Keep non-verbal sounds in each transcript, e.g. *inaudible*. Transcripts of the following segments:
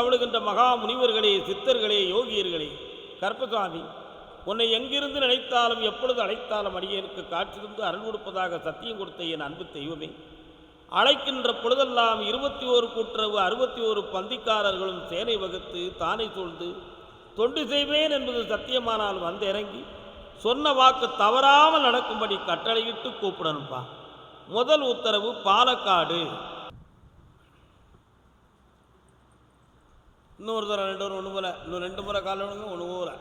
தவழுகின்ற மகா முனிவர்களே சித்தர்களே யோகியர்களே கற்பசாமி உன்னை எங்கிருந்து நினைத்தாலும் எப்பொழுது அழைத்தாலும் அடியேனுக்கு காட்சியிருந்து அருள் கொடுப்பதாக சத்தியம் கொடுத்த என் அன்பு தெய்வமே. அழைக்கின்ற பொழுதெல்லாம் இருபத்தி ஓரு கூட்டுறவு அறுபத்தி ஓரு பந்திக்காரர்களும் சேனை வகுத்து தானை சூழ்ந்து தொண்டு செய்வேன் என்பது சத்தியமானால் வந்து இறங்கி சொன்ன வாக்கு தவறாமல் நடக்கும்படி கட்டளையிட்டு கூப்பிடணும்ப்பா முதல் உத்தரவு பாலக்காடு. இன்னொரு தடவை ரெண்டு ஒரு ஒன்று போல. இன்னும் ரெண்டு முறை கால ஒழுங்கு ஒன்று போகல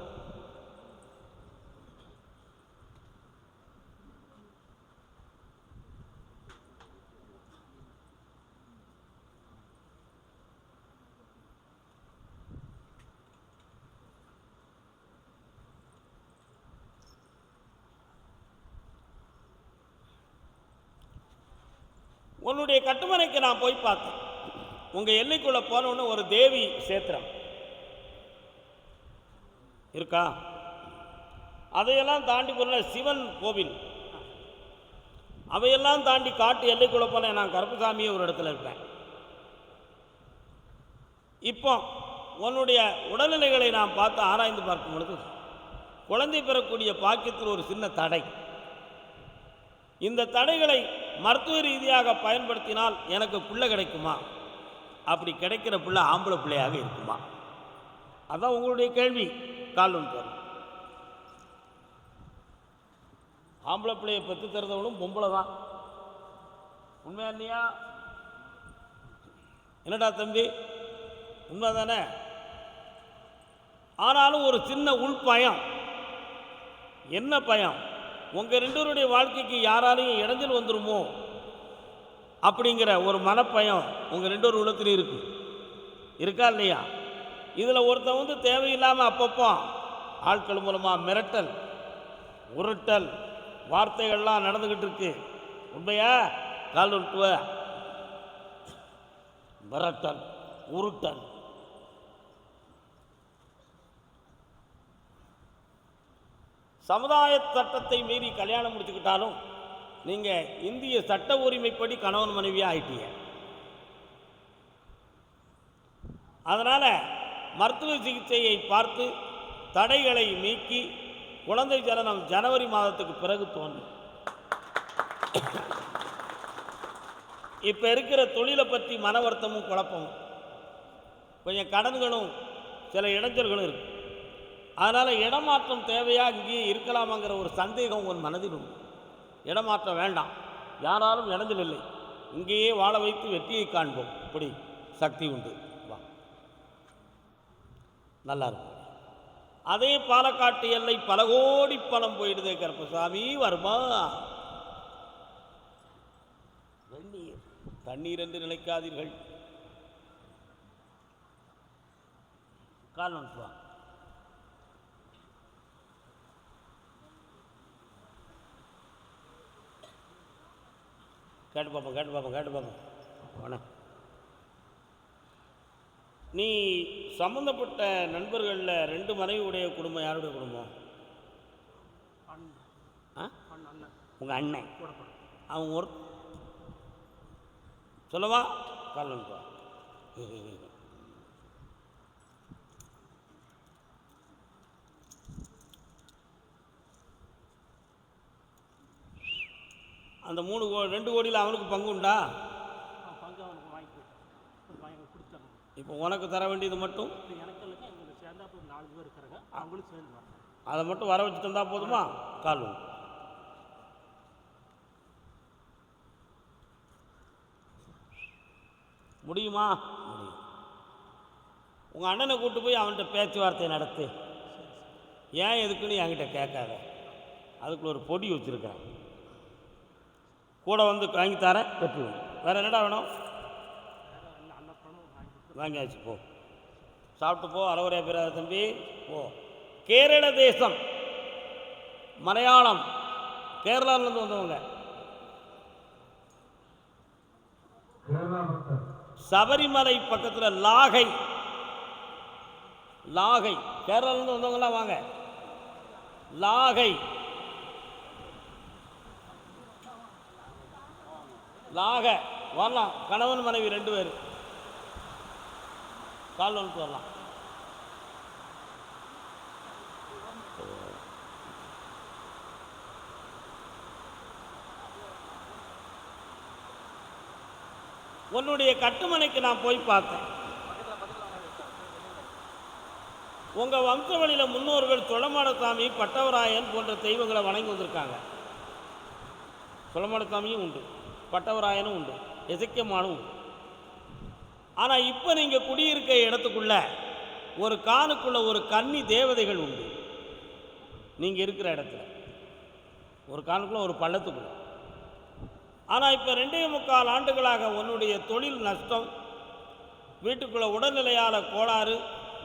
உன்னுடைய கட்டுமனைக்கு நான் போய் பார்த்தேன். உங்கள் எல்லைக்குள்ளே போனோன்னு ஒரு தேவி சேத்திரம். இருக்கா? அதையெல்லாம் தாண்டி போன சிவன் கோவில். அவையெல்லாம் தாண்டி காட்டு எல்லைக்குள்ளே போன நான் கருப்புசாமியே ஒரு இடத்துல இருப்பேன். இப்போ உன்னுடைய உடல்நிலைகளை நான் பார்த்து ஆராய்ந்து பார்க்கும் பொழுது குழந்தை பெறக்கூடிய பாக்கியத்தில் ஒரு சின்ன தடை. இந்த தடைகளை மருத்துவ ரீதியாக பயன்படுத்தினால் எனக்கு பிள்ளை கிடைக்குமா? அப்படி கிடைக்கிற பிள்ளை ஆம்பளை பிள்ளையாக இருக்குமா? அதான் உங்களுடைய கேள்வி கால் ஒன்று ஆம்பளை பிள்ளையை பற்றி தருதவனும் பொம்பளை தான். உண்மையா இல்லையா? என்னடா தம்பி? உண்மை தானே ஆனாலும் ஒரு சின்ன உள் பயம் என்ன பயம்? உங்கள் ரெண்டோருடைய வாழ்க்கைக்கு யாராலையும் இடைஞ்சல் வந்துருமோ? அப்படிங்கிற ஒரு மனப்பயம் உங்கள் ரெண்டு ஒரு உள்ளத்துலையும் இருக்குது இருக்கா இல்லையா? இதில் ஒருத்தன் வந்து தேவையில்லாமல் அப்பப்போ ஆட்கள் மூலமாக மிரட்டல் உருட்டல் வார்த்தைகள்லாம் நடந்துக்கிட்டு இருக்கு. உண்மையா? கால் உருட்டுவ? மிரட்டல் உருட்டல். சமுதாய சட்டத்தை மீறி கல்யாணம் முடிச்சுக்கிட்டாலும் நீங்கள் இந்திய சட்ட உரிமைப்படி கணவன் மனைவியாக ஆயிட்டீங்க. அதனால் மருத்துவ சிகிச்சையை பார்த்து தடைகளை நீக்கி குழந்தை ஜனனம் ஜனவரி மாதத்துக்கு பிறகு தோன்றும். இப்போ இருக்கிற தொழிலை பற்றி மன வருத்தமும் குழப்பமும் கொஞ்சம் கடன்களும் சில இடைஞ்சல்களும் இருக்குது அதனால் இடமாற்றம் தேவையாக இங்கேயே இருக்கலாமாங்கிற ஒரு சந்தேகம் உன் மனதில் உண்டு. இடமாற்றம் வேண்டாம். யாராலும் இடைஞ்சல் இல்லை. இங்கேயே வாழ வைத்து வெற்றியை காண்போம். இப்படி சக்தி உண்டு. வா. நல்லா இருக்கும். அதே பாலக்காட்டு எல்லை பல கோடி பணம் போயிடுதே கருப்பசாமி. வருமா? வெந்நீர். தண்ணீர் என்று நினைக்காதீர்கள். காரணம் வா. கேட்டு பார்ப்போம் கேட்டு பார்ப்போம் கேட்டு பார்ப்போம் வணக்கம் நீ சம்மந்தப்பட்ட நண்பர்களில் ரெண்டு மனைவி உடைய குடும்பம் யாருடைய குடும்பம்? ஆ? உங்கள் அண்ணன். அவன் ஒரு சொல்லவா? காலன்பா அந்த மூணு கோ ரெண்டு கோடியில் அவனுக்கு பங்கு உண்டா? பங்கு அவனுக்கு வாங்கி கொடுத்தாங்க இப்போ உனக்கு தர வேண்டியது மட்டும்? எனக்கு எங்களுக்கு சேர்ந்தாப்பு ஒரு நாலு பேர் இருக்கிறாங்க அவங்களும் சேர்ந்து அதை மட்டும் வர வச்சு தந்தா போதுமா? கால். முடியுமா? முடியும். உங்கள் அண்ணனை கூட்டு போய் அவன்கிட்ட பேச்சுவார்த்தை நடத்து. ஏன் எதுக்குன்னு என்கிட்ட கேட்காத. அதுக்குள்ள ஒரு பொடி வச்சுருக்கேன் கூட வந்து வாங்கி தரேன் வெற்றி உண்டு. என்னடா வேணும்? வாங்கி வாங்கியாச்சு போ. சாப்பிட்டு போ அறவுரையா பேராத தம்பி போ. கேரள தேசம் மலையாளம் கேரளாவிலேருந்து வந்தவங்க. சபரிமலை பக்கத்தில் லாகை. லாகை. கேரளாவிலேருந்து வந்தவங்களாம் வாங்க. லாகை. லாக வரலாம். கணவன் மனைவி ரெண்டு பேர். கால் வந்துட்டு வரலாம். உன்னுடைய கட்டுமனைக்கு நான் போய் பார்த்தேன். உங்கள் வம்சவழியில் முன்னோர்கள் தொளமாடசாமி பட்டவராயன் போன்ற தெய்வங்களை வணங்கி வந்திருக்காங்க. தொளமாடசாமியும் உண்டு. பட்டவராயனும் உண்டு எசக்கியமானும் உண்டு. ஆனால் இப்போ நீங்கள் குடியிருக்க இடத்துக்குள்ள ஒரு கானுக்குள்ள ஒரு கன்னி தேவதைகள் உண்டு. நீங்கள் இருக்கிற இடத்துல. ஒரு கானுக்குள்ள ஒரு பள்ளத்துக்குள்ள. ஆனால் இப்போ ரெண்டே முக்கால் ஆண்டுகளாக உன்னுடைய தொழில் நஷ்டம் வீட்டுக்குள்ள உடல்நிலையால் கோளாறு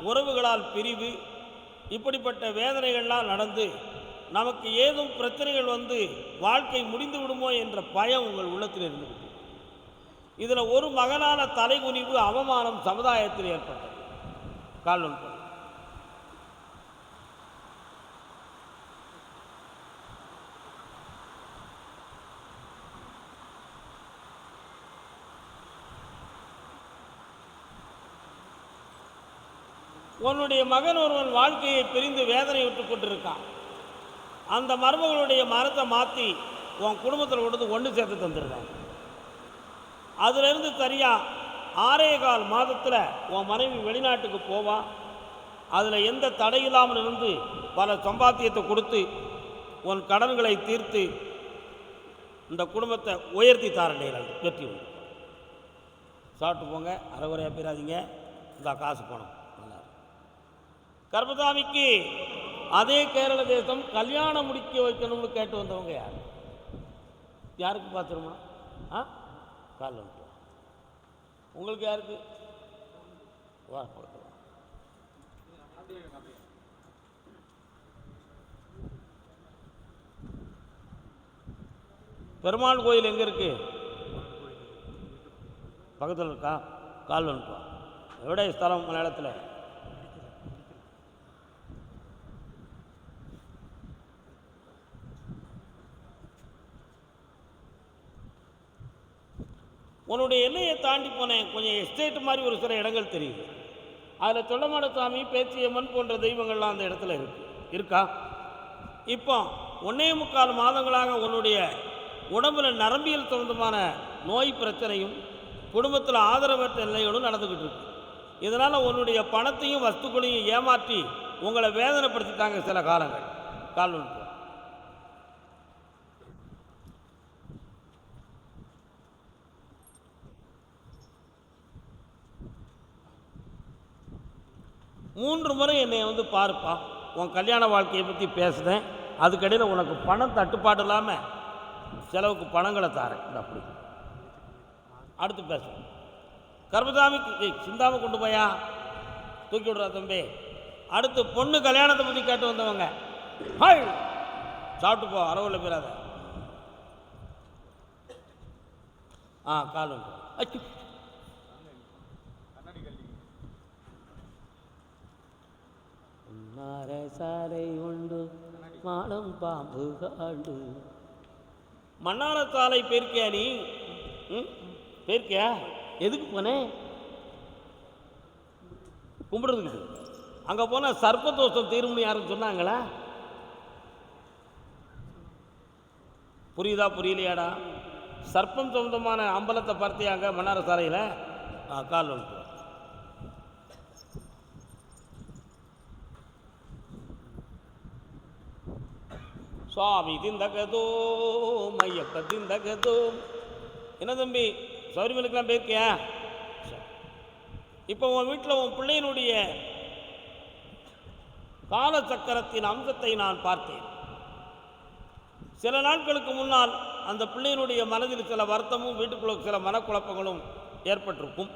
உறவுகளால் பிரிவு இப்படிப்பட்ட வேதனைகள்லாம் நடந்து நமக்கு ஏதும் பிரச்சனைகள் வந்து வாழ்க்கை முடிந்து விடுமோ என்ற பயம் உங்கள் உள்ளத்தில் இருந்து இதில் ஒரு மகனான தலைகுனிவு அவமானம் சமுதாயத்தில் ஏற்பட்டது. கால் உன்னுடைய மகன் ஒருவன் வாழ்க்கையை பிரிந்து வேதனை விட்டு கொண்டிருக்கான். அந்த மருமகளுடைய மரத்தை மாற்றி உன் குடும்பத்தில் கொடுத்து ஒன்று சேர்த்து தந்துடுறாங்க அதுலேருந்து சரியாக ஆறே கால் மாதத்தில் உன் மனைவி வெளிநாட்டுக்கு போவா. அதில் எந்த தடையில்லாமல் இருந்து பல சம்பாத்தியத்தை கொடுத்து உன் கடன்களை தீர்த்து இந்த குடும்பத்தை உயர்த்தி தாரண்டீர்கள் வெற்றி உண்டு. சாப்பிட்டு போங்க அறகுறையாக போயிடாதீங்க. இந்த காசு பணம் நல்லா கர்மசாமிக்கு அதே கேரள தேசம் கல்யாணம் முடிக்க வைக்கணும்னு கேட்டு வந்தவங்க யார்? யாருக்கு பார்த்துருமா ஆ? கால் வந்துட்டு உங்களுக்கு யாருக்கு? வா பெருமாள் கோயில் எங்கே இருக்கு? பக்கத்தில் இருக்கா? கால் வந்துட்டு எவ்வளோ ஸ்தலம் மலையாளத்தில் உன்னுடைய எல்லையை தாண்டி போனேன் கொஞ்சம் எஸ்டேட் மாதிரி ஒரு சில இடங்கள் தெரியுது. அதில் தொண்டமடசாமி பேச்சியம்மன் போன்ற தெய்வங்கள்லாம் அந்த இடத்துல இருக்கு. இருக்கா? இப்போ ஒன்னே முக்கால் மாதங்களாக உன்னுடைய உடம்புல நரம்பியல் சம்பந்தமான நோய் பிரச்சனையும் குடும்பத்தில் ஆதரவற்ற நிலைகளும் நடந்துக்கிட்டு இருக்கு. இதனால் உன்னுடைய பணத்தையும் வஸ்துக்களையும் ஏமாற்றி உங்களை வேதனைப்படுத்திட்டாங்க சில காலங்கள். கால் ஒன்று மூன்று முறை என்னை வந்து பார்ப்பா உன் கல்யாண வாழ்க்கையை பற்றி பேசுனேன். அதுக்கடையில் உனக்கு பணம் தட்டுப்பாடு இல்லாமல் செலவுக்கு பணங்களை தாரேன். அப்படி அடுத்து பேசுகிறேன் கர்மசாமிக்கு சிந்தாமல் கொண்டு போயா? தூக்கி விடுறா தம்பி. அடுத்து பொண்ணு கல்யாணத்தை பற்றி கேட்டு வந்தவங்க. ஹாய்! சாப்பிட்டு போ அரவில் போயிடாத. ஆ கால் அச்சு உன்னார சாலை உண்டு மாடம் பாம்பு காண்டு மன்னார சாலை போயிருக்கியா நீ? ம்? போயிருக்கியா எதுக்கு போனேன் கும்பிடுறதுக்கு. அங்கே போனால் சர்ப்பதோஷம் தீரும்னு யாரும் சொன்னாங்களா? புரியுதா புரியலையாடா? சர்ப்பம் சொந்தமான அம்பலத்தை பார்த்தியாங்க மன்னார சாலையில் ஆ கால் வந்துட்டு வா. சுவாமி திந்தகதோ மையப்ப திந்தகதோ என்ன தம்பி சௌரியமலுக்கெல்லாம் போயிருக்கியா? இப்போ உன் வீட்டில் உன் பிள்ளையினுடைய காலச்சக்கரத்தின் அம்சத்தை நான் பார்த்தேன். சில நாட்களுக்கு முன்னால் அந்த பிள்ளையினுடைய மனதில் சில வருத்தமும் வீட்டுக்குள்ள சில மனக்குழப்பங்களும் ஏற்பட்டிருக்கும்.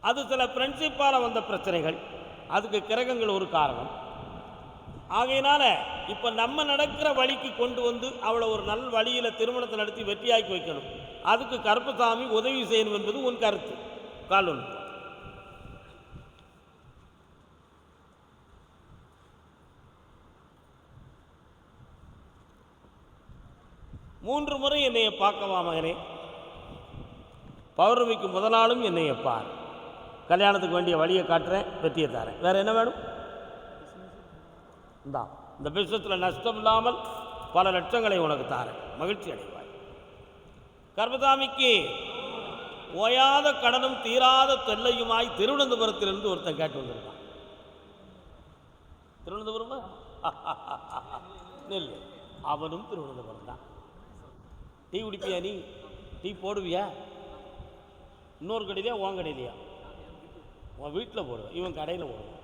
அது சில ஃப்ரெண்ட்ஷிப்பால் வந்த பிரச்சனைகள். அதுக்கு கிரகங்கள் ஒரு காரணம். ஆகையினால இப்போ நம்ம நடக்கிற வழிக்கு கொண்டு வந்து அவளை ஒரு நல் வழியில் திருமணத்தை நடத்தி வெற்றியாக்கி வைக்கணும். அதுக்கு கருப்பசாமி உதவி செய்யணும் என்பது உன் கருத்து. கால் மூன்று முறை என்னைய பார்க்கவா மகனே? பௌர்ணமிக்கு முதல் நாளும் என்னைய பார். கல்யாணத்துக்கு வேண்டிய வழியை காட்டுறேன் வெற்றியை தரேன். வேறு என்ன வேணும்? இந்தா. இந்த பிஸ்னஸில் நஷ்டம் இல்லாமல் பல லட்சங்களை உனக்கு தாரேன். மகிழ்ச்சி அடைவாய். கர்மசாமிக்கு ஓயாத கடனும் தீராத தொல்லையுமாய் திருவனந்தபுரத்திலிருந்து ஒருத்தன் கேட்டு வந்திருக்கான். திருவனந்தபுரமா? *laughs* நெல் அவனும் திருவனந்தபுரம் தான். டீ குடிப்பியா நீ? டீ போடுவியா? இன்னொரு கடையிலையா உன் கடையிலையா? உன் வீட்டில் போடுவேன். இவன் கடையில் போடுவான்.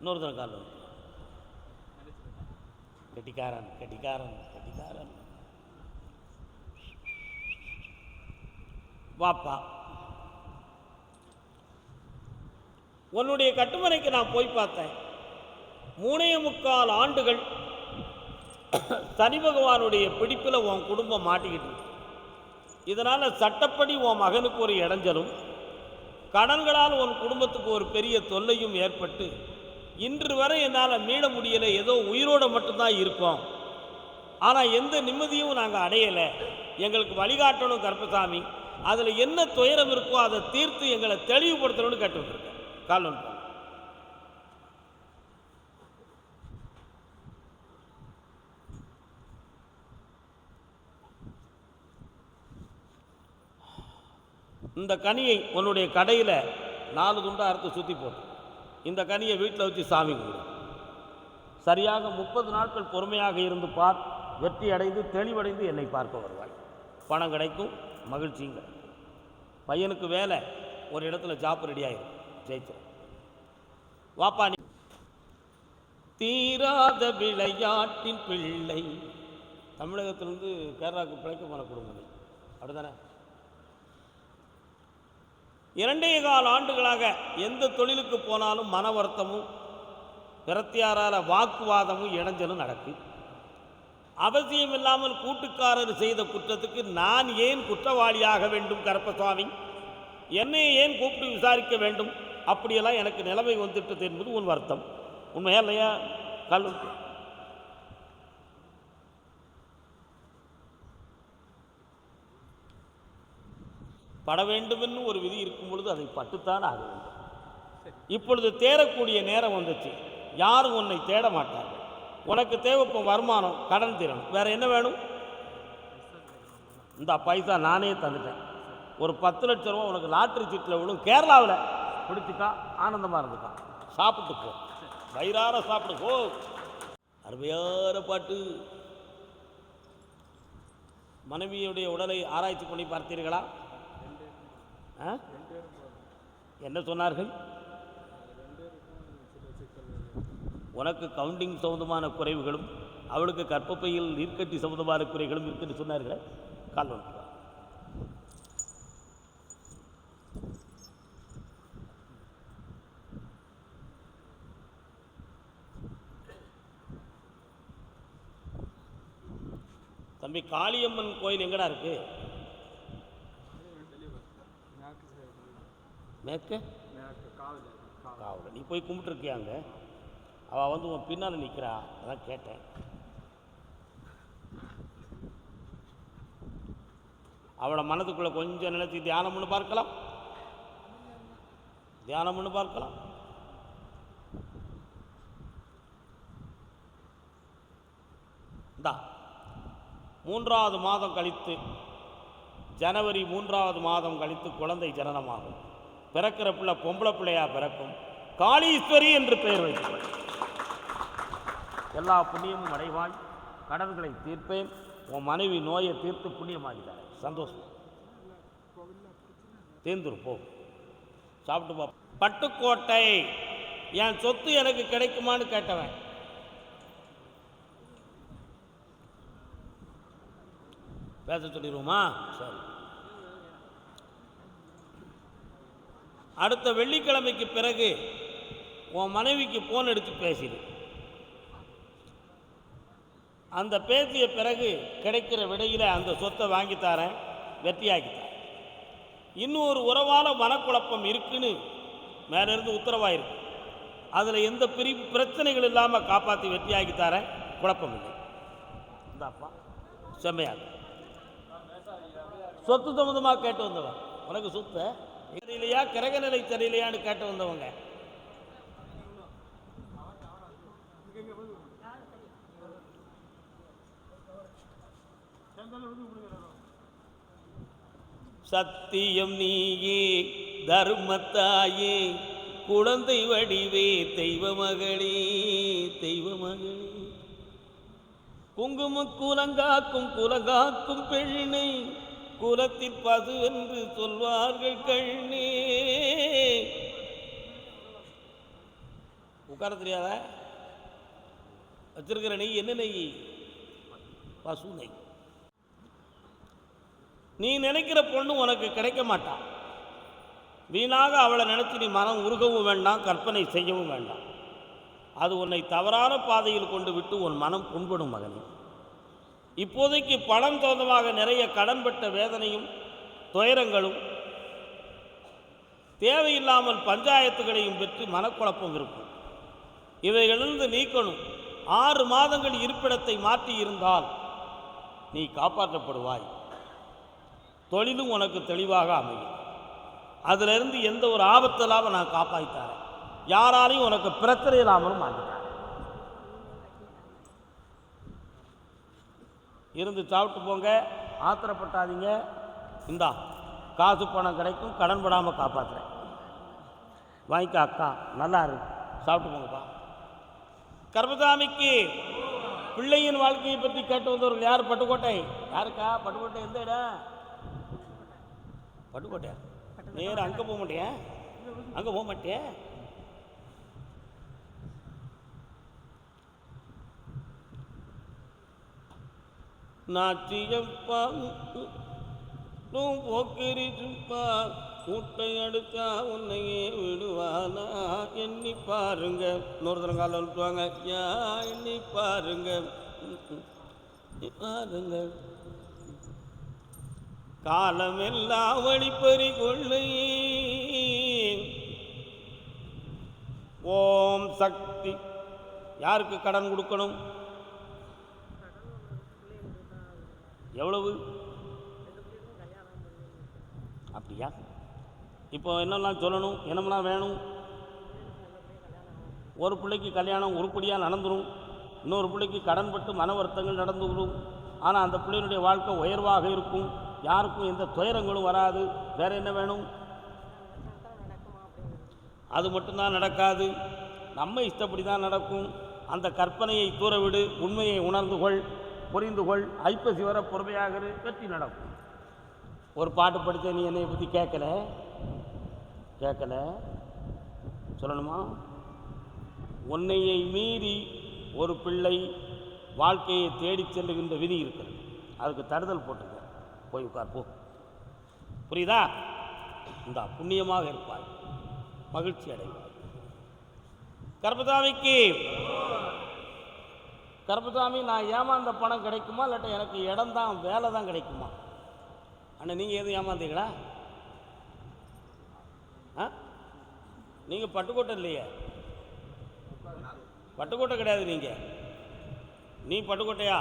இன்னொருத்தன காலில் கெட்டிக்காரன் கெட்டிக்காரன் கெட்டிக்காரன். வாப்பா. உன்னுடைய கட்டுமனைக்கு நான் போய் பார்த்தேன். மூணே முக்கால் ஆண்டுகள் சனி பகவானுடைய பிடிப்பில் உன் குடும்பம் மாட்டிக்கிட்டு இதனால் சட்டப்படி உன் மகனுக்கு ஒரு இடைஞ்சலும் கடன்களால் உன் குடும்பத்துக்கு ஒரு பெரிய தொல்லையும் ஏற்பட்டு இன்று வரை என்னால் மீள முடியலை. ஏதோ உயிரோடு மட்டும்தான் இருக்கோம் ஆனால் எந்த நிம்மதியும் நாங்கள் அடையலை. எங்களுக்கு வழிகாட்டணும் கருப்பசாமி. அதில் என்ன துயரம் இருக்கோ அதை தீர்த்து எங்களை தெளிவுபடுத்தணும்னு கேட்டுருக்கேன் வந்திருக்கேன். இந்த கனியை உன்னுடைய கடையில் நாலு துண்டாக அறுத்து சுற்றி போட்டு. இந்த கனியை வீட்டில் வச்சு சாமி கும்பிடு. சரியாக முப்பது நாட்கள் பொறுமையாக இருந்து பார். வெற்றி அடைந்து தெளிவடைந்து என்னை பார்க்க வருவாய். பணம் கிடைக்கும் மகிழ்ச்சியும் கிடைக்கும். பையனுக்கு வேலை ஒரு இடத்துல ஜாப் ரெடி ஆயிரும் ஜெயிச்சிடும் வாப்பா நீ தீராத விளையாட்டின் பிள்ளை. தமிழகத்திலிருந்து கேரளாவுக்கு பிழைக்க போன குடும்பம் அப்படி அப்படிதானே இரண்டே கால் ஆண்டுகளாக எந்த தொழிலுக்கு போனாலும் மன வருத்தமும் பிரத்தியாரால வாக்குவாதமும் இடைஞ்சலும் நடக்கும் அவசியம் இல்லாமல் கூட்டுக்காரர் செய்த குற்றத்துக்கு நான் ஏன் குற்றவாளியாக வேண்டும் கருப்பசாமி? என்னை ஏன் கூப்பிட்டு விசாரிக்க வேண்டும்? அப்படியெல்லாம் எனக்கு நிலைமை வந்துட்டது என்பது உன் வருத்தம். உண்மையா இல்லையா? கல் பட வேண்டுமென்னு ஒரு விதி இருக்கும் பொழுது அதை பட்டுத்தான் ஆக வேண்டும். இப்பொழுது தேடக்கூடிய நேரம் வந்துச்சு. யாரும் உன்னை தேட மாட்டார்கள். உனக்கு தேவை வருமானம் கடன் தீரணும் வேற என்ன வேணும்? இந்த பைசா நானே தந்துட்டேன். ஒரு பத்து லட்ச ரூபா உனக்கு லாட்ரி சீட்டில் விழும். கேரளாவில் பிடிச்சிக்கா ஆனந்தமாக இருந்துக்கா. சாப்பிட்டு போ. வயிறார சாப்பிட்டு போ. அருமையான பாட்டு. மனைவியுடைய உடலை ஆராய்ச்சி பண்ணி பார்த்தீர்களா? என்ன சொன்னார்கள்? உனக்கு கவுண்டிங் சம்பந்தமான குறைவுகளும் அவளுக்கு கற்பப்பையில் நீர்க்கட்டி சம்பந்தமான குறைகளும் இருக்குன்னு சொன்னார்களே? கால் தம்பி காளியம்மன் கோயில் எங்கடா இருக்குது மேற்க காவல நீ போய் கும்பிட்டுருக்கியா அங்கே? அவள் வந்து உன் பின்னால் நிற்கிறா அதான் கேட்டேன். அவளை மனதுக்குள்ளே கொஞ்சம் நினைச்சு தியானம் பண்ணி பார்க்கலாம். தியானம் பண்ணி பார்க்கலாம் மூன்றாவது மாதம் கழித்து ஜனவரி மூன்றாவது மாதம் கழித்து குழந்தை ஜனனமாகும். பிறக்கிற பிள்ளை பொம்பளை பிள்ளையா பிறக்கும். காளீஸ்வரி என்று பெயர் வைக்கப்படும். எல்லா புண்ணியமும் அடைவாய் கடன்களை தீர்ப்பேன். உன் மனைவி நோயை தீர்த்து புண்ணியமாகிட்டார் சந்தோஷம். தீர்ந்துரு போ. சாப்பிட்டு போ. பட்டுக்கோட்டை. என் சொத்து எனக்கு கிடைக்குமான்னு கேட்டவன். பேச சொல்லிடுவோமா? சரி. அடுத்த வெள்ளிக்கிழமைக்கு பிறகு உன் மனைவிக்கு ஃபோன் எடுத்து பேசிடு. அந்த பேசிய பிறகு கிடைக்கிற விடையில் அந்த சொத்தை வாங்கித்தாரேன் தரேன் வெற்றியாக்கி தரேன். இன்னும் ஒரு உறவால மனக்குழப்பம் இருக்குன்னு மேலிருந்து உத்தரவாயிருக்கு. அதில் எந்த பிரி பிரச்சனைகள் இல்லாமல் காப்பாற்றி வெற்றியாக்கி தரேன் குழப்பம் இல்லை. இந்தாப்பா செம்மையாக சொத்து சம்மந்தமாக கேட்டு வந்தவன். உனக்கு சொத்தை? தெரியலையா? கிரக நிலை தெரியலையான்னு கேட்டு வந்தவங்க. சத்தியம் நீயே தர்மத்தாயே குழந்தை வடிவே தெய்வ மகளே தெய்வ மகளே குங்கும குலங்காக்கும் குலங்காக்கும் பெண்ணை குலத்தில் பசு என்று சொல்வார்கள் கண்ணே. உட்கார தெரியாத? வச்சிருக்கிற நெய் என்ன நெய்? பசு நெய். நீ நினைக்கிற பொண்ணு உனக்கு கிடைக்க மாட்டான் வீணாக அவளை நினைச்சு நீ மனம் உருகவும் வேண்டாம் கற்பனை செய்யவும் வேண்டாம். அது உன்னை தவறான பாதையில் கொண்டு விட்டு உன் மனம் புண்படும் மகனே. இப்போதைக்கு பணம் சொந்தமாக நிறைய கடன்பட்ட வேதனையும் துயரங்களும் தேவையில்லாமல் பஞ்சாயத்துகளையும் பெற்று மனக்குழப்பம் இருக்கும். இவைகளிலிருந்து நீக்கணும். ஆறு மாதங்கள் இருப்பிடத்தை மாற்றி இருந்தால் நீ காப்பாற்றப்படுவாய். தொழிலும் உனக்கு தெளிவாக அமையும். அதிலிருந்து எந்த ஒரு ஆபத்தில்லாமல் நான் காப்பாற்றித்தாரேன் யாராலையும் உனக்கு பிரச்சனை இல்லாமலும் மாற்றிட்டேன் இருந்து சாப்பிட்டு போங்க. ஆத்திரப்பட்டாதீங்க. இந்தா காசு பணம் கிடைக்கும் கடன் படாமல் காப்பாற்றுறேன் வாங்கிக்க அக்கா நல்லா இருக்கு சாப்பிட்டு போங்கப்பா. கர்மசாமிக்கு பிள்ளையின் வாழ்க்கையை பற்றி கேட்டு வந்தவர்கள் யார்? பட்டுக்கோட்டை. யாருக்கா? பட்டுக்கோட்டை எந்த இடம்? பட்டுக்கோட்டையா? நேரம் அங்கே போக மாட்டியா? அங்கே போக மாட்டியா நாச்சியப்பா போக்கிரி சுப்பா கூட்டை அடுத்தா உன்னையே விடுவானா? எண்ணி பாருங்க. இன்னொருத்தரம் காலை விட்டுவாங்க யா எண்ணி பாருங்க. எண்ணி பாருங்க. காலமெல்லாம் வழிப்பறி கொள்ளை ஓம் சக்தி. யாருக்கு கடன் கொடுக்கணும்? எவ்வளவு? அப்படியா? இப்போ என்னெல்லாம் சொல்லணும்? என்னமெல்லாம் வேணும்? ஒரு பிள்ளைக்கு கல்யாணம் உருப்படியாக நடந்துடும் இன்னொரு பிள்ளைக்கு கடன்பட்டு மன வருத்தங்கள் நடந்துவிடும் ஆனால் அந்த பிள்ளையினுடைய வாழ்க்கை உயர்வாக இருக்கும். யாருக்கும் எந்த துயரங்களும் வராது. வேற என்ன வேணும்? அது மட்டும்தான் நடக்காது. நம்ம இஷ்டப்படி தான் நடக்கும். அந்த கற்பனையை தூரவிடு உண்மையை உணர்ந்து கொள். புரிந்து கொள் ஐப்பசி வர பொறுமையாக வெற்றி நடக்கும். ஒரு பாட்டு படித்த நீ என்னை பற்றி கேட்கல கேட்கல சொல்லணுமா? உன்னையை மீறி ஒரு பிள்ளை வாழ்க்கையை தேடிச் செல்லுகின்ற விதி இருக்கிறது. அதுக்கு தடுதல் போட்டுக்க போய் உட்கார் போ. புரியுதா? இந்த புண்ணியமாக இருப்பாய். மகிழ்ச்சி அடைவாய். கர்பதாமிக்கு கர்பதாமி நான் ஏமாந்த பணம் கிடைக்குமா? இல்லாட்ட எனக்கு இடம் தான் வேலை தான் கிடைக்குமா? அண்ணா நீங்கள் எதுவும் ஏமாந்தீங்களா? ஆ? நீங்கள் பட்டுக்கோட்டை இல்லையே? பட்டுக்கோட்டை கிடையாது நீங்கள் நீ பட்டுக்கோட்டையா?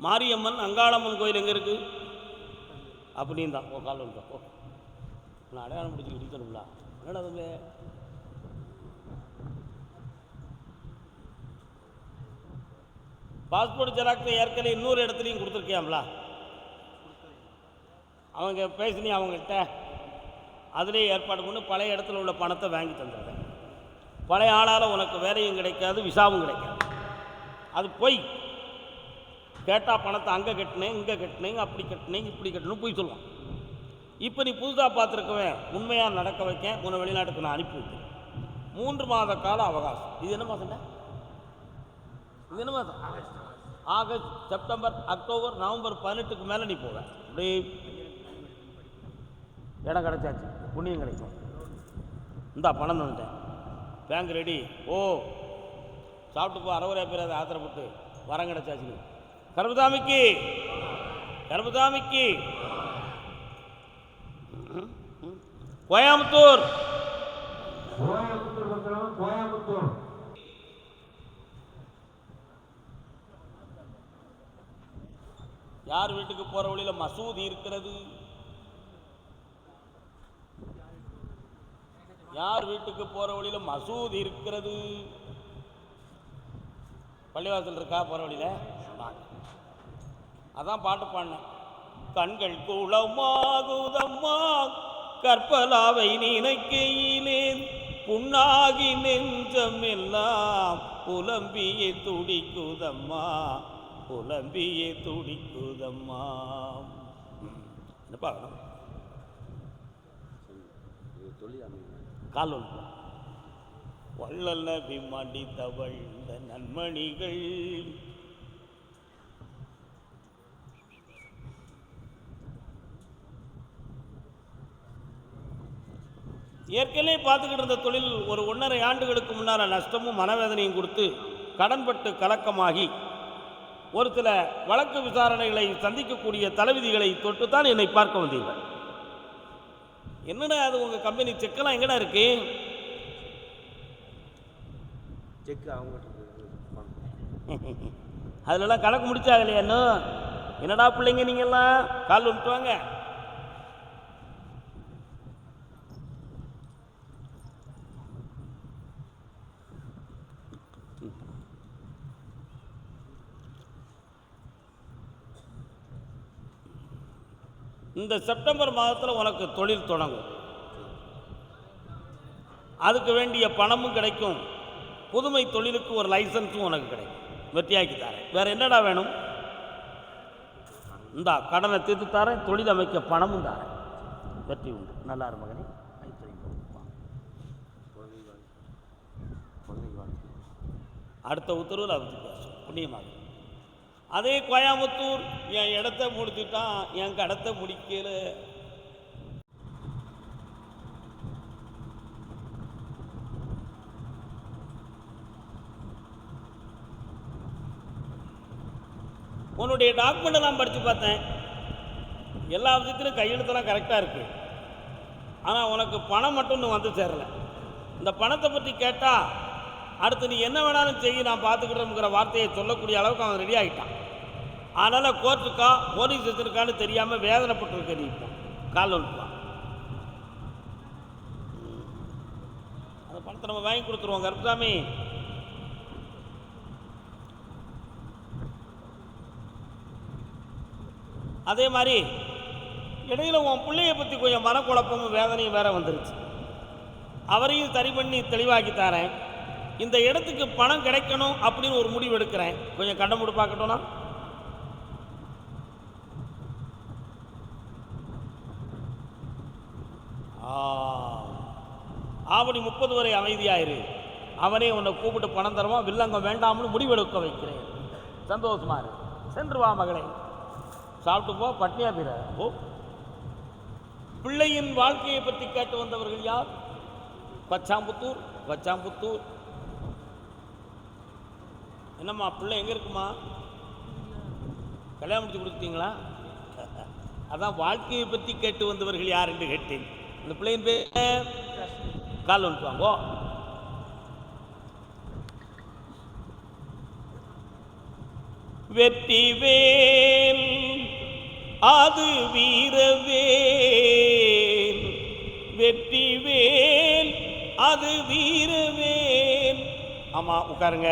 மாரியம்மன் அங்காளம்மன் கோயில் எங்கே இருக்குது அப்படின்னு தான் ஓ கால் வந்து ஓ நான் அடையாளம் பிடிச்சி இடிக்கணும்ல என்னடா அது பாஸ்போர்ட் ஜெராக்ஸை ஏற்கனவே இன்னொரு இடத்துலையும் கொடுத்துருக்கியாம்ல? அவங்க பேசினி அவங்கள்ட்ட அதிலே ஏற்பாடு பண்ணி பழைய இடத்துல உள்ள பணத்தை வாங்கி தந்துடுறேன். பழைய ஆளால் உனக்கு வேலையும் கிடைக்காது விசாவும் கிடைக்காது. அது போய் கேட்டால் பணத்தை அங்கே கட்டினேன் இங்கே கட்டினேங்க அப்படி கட்டினேங்க இப்படி கட்டணும் போய் சொல்லுவான். இப்போ நீ புதுசாக பார்த்துருக்குவேன் உண்மையாக நடக்க வைக்க உன்னை வெளிநாட்டுக்கு நான் அனுப்பி வைக்கிறேன். மூன்று மாத கால அவகாசம். இது என்ன மாதம்டா இது என்ன மாதம் ஆகஸ்ட் செப்டம்பர் அக்டோபர் நவம்பர் பதினெட்டுக்கு மேலே நீ போவ. அப்படியே இடம் கிடைச்சாச்சு. புண்ணியம் கிடைக்கும். இந்தா பணம் தந்துட்டேன். பேங்க் ரெடி ஓ சாப்பிட்டு போ பேர் பேராத ஆத்திரப்பட்டு வரம் கிடச்சாச்சு கர்மதாமிக்கு கர்மதாமிக்கு. கோயம்புத்தூர். கோயம்புத்தூர் கோயம்புத்தூர். யார் வீட்டுக்கு போற வழியில் மசூதி இருக்கிறது? யார் வீட்டுக்கு போற வழியில் மசூதி இருக்கிறது? பள்ளிவாசல் இருக்கா போற வழியில்? அதான் பாட்டு பாடினேன். கண்கள் குளமாகுதம்மா கற்பலாவை நினைக்கையிலே புண்ணாகி நெஞ்சம் எல்லாம் புலம்பியே துடிக்குதம்மா. புலம்பியே துடிக்குதம்மா. என்ன பார்க்கணும் கால் வள்ளல் நபி மடித்தவள் இந்த நன்மணிகள். ஏற்கனவே பார்த்துக்கிட்டு இருந்த தொழில் ஒரு ஒன்றரை ஆண்டுகளுக்கு முன்னால் நஷ்டமும் மனவேதனையும் கொடுத்து கடன்பட்டு கலக்கமாகி ஒரு சில வழக்கு விசாரணைகளை சந்திக்கக்கூடிய தலைவிதிகளை தொட்டுத்தான் என்னை பார்க்க வந்தீர்கள். என்னடா அது உங்கள் கம்பெனி செக்கெல்லாம் எங்கடா இருக்கு? செக் பணம் *laughs* அதுலலாம் கணக்கு முடிச்சாகலையா இன்னும்? என்னடா பிள்ளைங்க நீங்கெல்லாம்? கால் விட்டு இந்த செப்டம்பர் மாதத்தில் உனக்கு தொழில் தொடங்கும். அதுக்கு வேண்டிய பணமும் கிடைக்கும். புதுமை தொழிலுக்கு ஒரு லைசன்ஸும் உனக்கு கிடைக்கும். வெற்றியாக்கி தரேன். வேறு என்னடா வேணும்? இந்தா கடனை தீர்த்து தரேன். தொழில் அமைக்க பணமும் தரேன். வெற்றி உண்டு. நல்லா இரு மகனே அடுத்த உத்தரவில் அவருக்கு பேசும் புண்ணியமாக அதே கோயம்புத்தூர் என் இடத்த முடிச்சுட்டான் என் கடத்தை முடிக்கல. உன்னுடைய டாக்குமெண்ட் நான் படித்து பார்த்தேன். எல்லா விஷயத்திலும் கையெழுத்தெல்லாம் கரெக்டாக இருக்குது ஆனால் உனக்கு பணம் மட்டும் இன்னும் வந்து சேரல. இந்த பணத்தை பற்றி கேட்டால் அடுத்து நீ என்ன வேணாலும் செய்ய நான் பார்த்துக்கிட்டோம்ங்கிற வார்த்தையை சொல்லக்கூடிய அளவுக்கு அவன் ரெடி ஆகிட்டான் அதனால் கோர்ட்டுக்கா போலீஸ் ஸ்டேஷனுக்கான்னு தெரியாமல் வேதனைப்பட்டிருக்க நீ இப்போ. கால் வந்துட்டான் அந்த பணத்தை நம்ம வாங்கி கொடுத்துருவோம் கருப்பசாமி. அதே மாதிரி இடையில உன் பிள்ளைய பற்றி கொஞ்சம் மனக்குழப்பமும் வேதனையும் வேற வந்துருச்சு. அவரையும் சரி பண்ணி தெளிவாக்கி தரேன். இந்த இடத்துக்கு பணம் கிடைக்கணும் அப்படின்னு ஒரு முடிவு எடுக்கிறேன். கொஞ்சம் கண்ட நாற்பது வரை அமைதியாயிரு. அவனே உன்னை கூப்பிட்டு பணம் தருவான் வில்லங்கம் வேண்டாம்னு முடிவெடுக்க வைக்கிறேன். சந்தோஷமா இரு. சென்று வா மகளே. சாப்பிட்டு போ பட்னியா பிற. ஓ பிள்ளையின் வாழ்க்கையை பற்றி கேட்டு வந்தவர்கள் யார்? பச்சாம்புத்தூர் பச்சாம்புத்தூர். என்னம்மா பிள்ளை எங்கே இருக்குமா? கல்யாணம் முடிச்சு கொடுத்தீங்களா அதான் வாழ்க்கையை பற்றி கேட்டு வந்தவர்கள் யார் என்று கேட்டேன். அந்த பிள்ளையின் பேர்? கால் வந்துட்டு வாங்கோ வெற்றி வேல் அது வீரவேல் வெற்றி வேல் அது வீரவேல் ஆமாம் உட்காருங்க.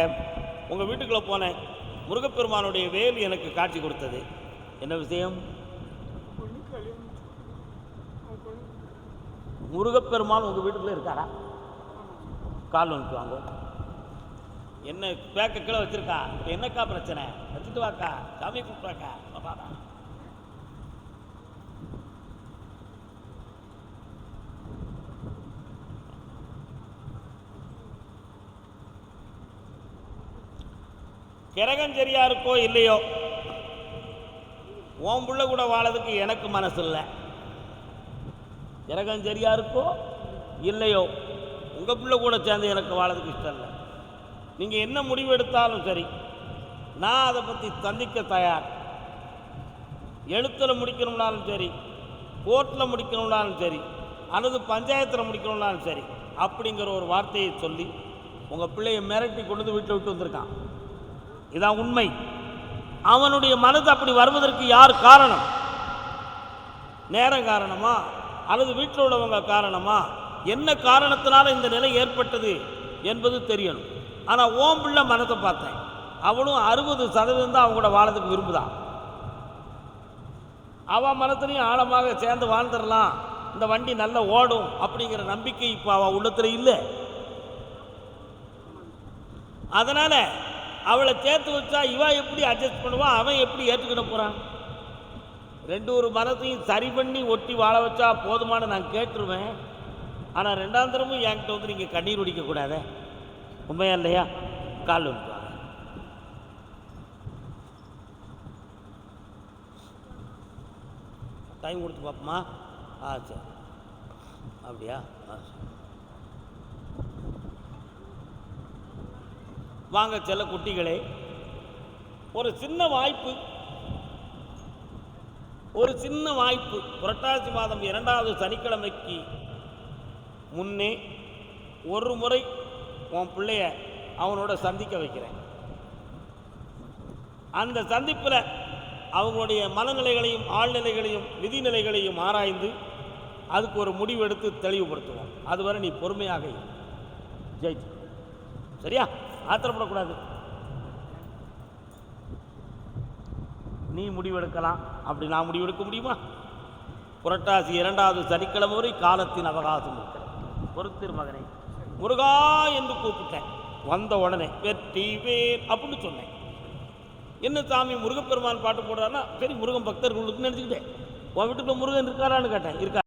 உங்கள் வீட்டுக்குள்ளே போனேன். முருகப்பெருமானுடைய வேல் எனக்கு காட்சி கொடுத்தது. என்ன விஷயம்? முருகப்பெருமான் உங்கள் வீட்டுக்குள்ளே இருக்காரா? கால் வந்துட்டு வாங்க. என்ன பேக்க கீழே வச்சிருக்கா? என்னக்கா பிரச்சனை? வச்சுட்டு வாக்கா. சாமி கூப்பிட்றாக்கா பாப்பாடா கிரகம் சரியா இருக்கோ இல்லையோ உன் புள்ள கூட வாழறதுக்கு எனக்கு மனசு இல்லை. இறக்கம் சரியா இருக்கோ இல்லையோ. உங்கள் பிள்ளை கூட சேர்ந்து எனக்கு வாழறதுக்கு இஷ்டம் இல்லை. நீங்கள் என்ன முடிவு எடுத்தாலும் சரி நான் அதை பற்றி சந்திக்க தயார். எழுத்தில் முடிக்கணும்னாலும் சரி கோர்ட்டில் முடிக்கணும்னாலும் சரி அல்லது பஞ்சாயத்தில் முடிக்கணும்னாலும் சரி அப்படிங்கிற ஒரு வார்த்தையை சொல்லி உங்கள் பிள்ளையை மிரட்டி கொண்டு வந்து வீட்டில் விட்டு வந்திருக்கான். இதான் உண்மை. அவனுடைய மனது அப்படி வருவதற்கு யார் காரணம்? நேரம் காரணமா? அல்லது வீட்டில் உள்ளவங்க காரணமா? என்ன காரணத்தினால இந்த நிலை ஏற்பட்டது என்பது தெரியணும். ஆனால் ஓம் பிள்ளை மனத்தை பார்த்தேன். அவனும் அறுபது சதவீதம் தான் அவங்க கூட வாழறதுக்கு விரும்புதான் அவன் மனத்துலையும் ஆழமாக சேர்ந்து வாழ்ந்துடலாம். இந்த வண்டி நல்லா ஓடும் அப்படிங்கிற நம்பிக்கை இப்போ அவள் உள்ளத்துல இல்லை. அதனால் அவளை சேர்த்து வச்சா இவன் எப்படி அட்ஜஸ்ட் பண்ணுவான் அவன் எப்படி ஏற்றுக்கிட போகிறான் ரெண்டு ஒரு மரத்தையும் சரி பண்ணி ஒட்டி வாழ வச்சா போதுமான நான் கேட்டுருவேன். ஆனால் ரெண்டாம் தரமும் என்கிட்ட வந்து நீங்கள் கண்ணீர் ஒடிக்கக்கூடாதே உண்மையா இல்லையா? கால் வந்துட்டு டைம் கொடுத்து பார்ப்போமா? ஆ சரி. அப்படியா? ஆ சரி. வாங்க செல்ல குட்டிகளே. ஒரு சின்ன வாய்ப்பு. ஒரு சின்ன வாய்ப்பு. புரட்டாசி மாதம் இரண்டாவது சனிக்கிழமைக்கு முன்னே ஒரு முறை உன் பிள்ளைய அவனோட சந்திக்க வைக்கிறேன். அந்த சந்திப்பில் அவங்களுடைய மனநிலைகளையும் ஆழ்நிலைகளையும் விதிநிலைகளையும் ஆராய்ந்து அதுக்கு ஒரு முடிவெடுத்து தெளிவுபடுத்துவோம். அதுவரை நீ பொறுமையாக ஜெயிச்சு. சரியா? ஆத்திரப்படக்கூடாது. நீ முடிவெடுக்கலாம். அப்படி நான் முடிவெடுக்க முடியுமா? புரட்டாசி இரண்டாவது சனிக்கிழமை வரை காலத்தின் அவகாசம் இருக்கிறது. பொறுத்திரு மகனை. முருகா என்று கூப்பிட்டேன். வந்த உடனே வெற்றி வேர் அப்படின்னு சொன்னேன். என்ன சாமி முருகப்பெருமான் பாட்டு போடுறாருன்னா சரி முருகன் பக்தர்களுக்கு நினச்சிக்கிட்டேன். உன் வீட்டுக்குள்ள முருகன் இருக்காரான்னு கேட்டேன். இருக்கா